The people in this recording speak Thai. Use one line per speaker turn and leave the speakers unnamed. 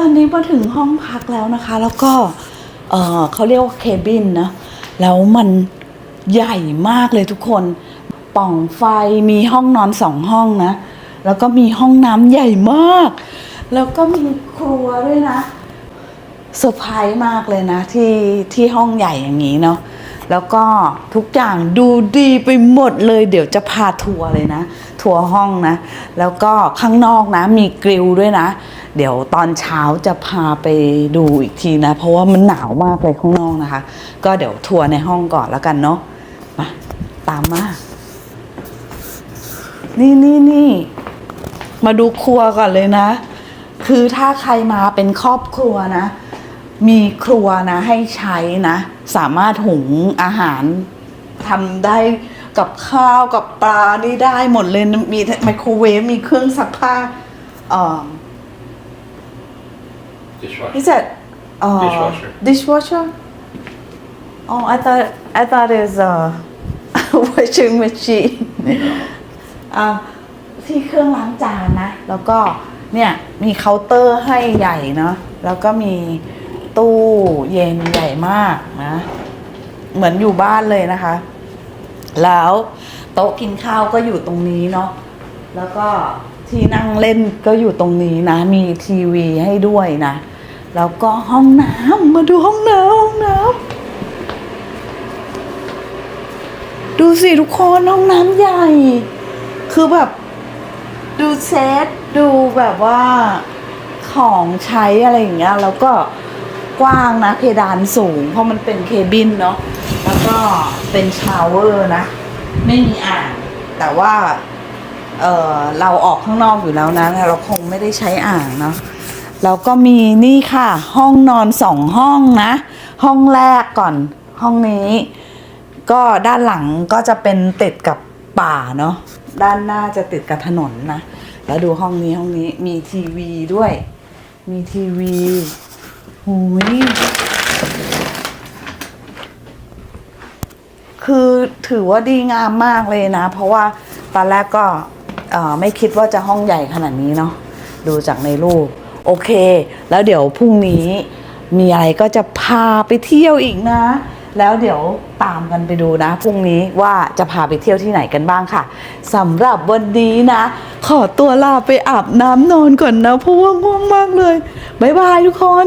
ตอนนี้มาถึงห้องพักแล้วนะคะ แล้วก็เออเขาเรียกว่าเคบินนะ แล้วมันใหญ่มากเลยทุกคน ป่องไฟมีห้องนอนสองห้องนะ แล้วก็มีห้องน้ำใหญ่มาก แล้วก็มีครัวด้วยนะเซอร์ไพรส์มากเลยนะที่ที่ห้องใหญ่อย่างนี้เนาะ แล้วก็ทุกอย่างดูดีไปหมดเลย เดี๋ยวจะพาทัวร์เลยนะ ทัวร์ห้องนะ แล้วก็ข้างนอกนะมีกริลด้วยนะ เดี๋ยวตอนเช้าจะพาไปดูอีกทีนะ เพราะว่ามันหนาวมากเลยข้างนอกนะคะ ก็เดี๋ยวทัวร์ในห้องก่อนแล้วกันเนาะมาตามมานี่นี่นี่มาดูครัวก่อนเลยนะ คือถ้าใครมาเป็นครอบครัวนะ มีครัวนะให้ใช้นะ สามารถหุงอาหารทำได้กับข้าวกับปลานี่ได้หมดเลยนะมีไมโครเวฟมีเครื่องซักผ้าเอ่อ
Dishwasher.
is it uh,
Dishwasher.
dishwasher oh I thought I thought it's a washing machine อะที่เครื่องล้างจานนะ แล้วก็เนี่ยมีเคาน์เตอร์ให้ใหญ่เนาะแล้วก็มี ตู้เย็นใหญ่มากนะ เหมือนอยู่บ้านเลยนะคะ แล้วโต๊ะกินข้าวก็อยู่ตรงนี้เนาะแล้วก็ที่นั่งเล่นก็อยู่ตรงนี้นะ มีทีวีให้ด้วยนะ แล้วก็ห้องน้ำมาดูห้องน้ำห้องน้ำดูสิทุกคนห้องน้ำใหญ่ คือแบบดูเซตดูแบบว่าของใช้อะไรอย่างเงี้ยแล้วก็ กว้างนะเพดานสูง เพราะมันเป็นเคบินเนาะแล้วก็เป็นชาวเวอร์นะ ไม่มีอ่าง แต่ว่าเออเราออกข้างนอกอยู่แล้วนะ เราคงไม่ได้ใช้อ่างเนาะแล้วก็มีนี่ค่ะ ห้องนอนสองห้องนะ ห้องแรกก่อนห้องนี้ ก็ด้านหลังก็จะเป็นติดกับป่าเนาะด้านหน้าจะติดกับถนนนะ แล้วดูห้องนี้ห้องนี้มีทีวีด้วย มีทีวี หูยคือถือว่าดีงามมากเลยนะ เพราะว่าตอนแรกก็ไม่คิดว่าจะห้องใหญ่ขนาดนี้เนาะดูจากในรูป โอเค แล้วเดี๋ยวพรุ่งนี้มีอะไรก็จะพาไปเที่ยวอีกนะ แล้วเดี๋ยวตามกันไปดูนะพรุ่งนี้ว่าจะพาไปเที่ยวที่ไหนกันบ้างค่ะสำหรับวันนี้นะ ขอตัวลาไปอาบน้ำนอนก่อนนะเพราะว่าง่วงมากเลยบ๊ายบายทุกคน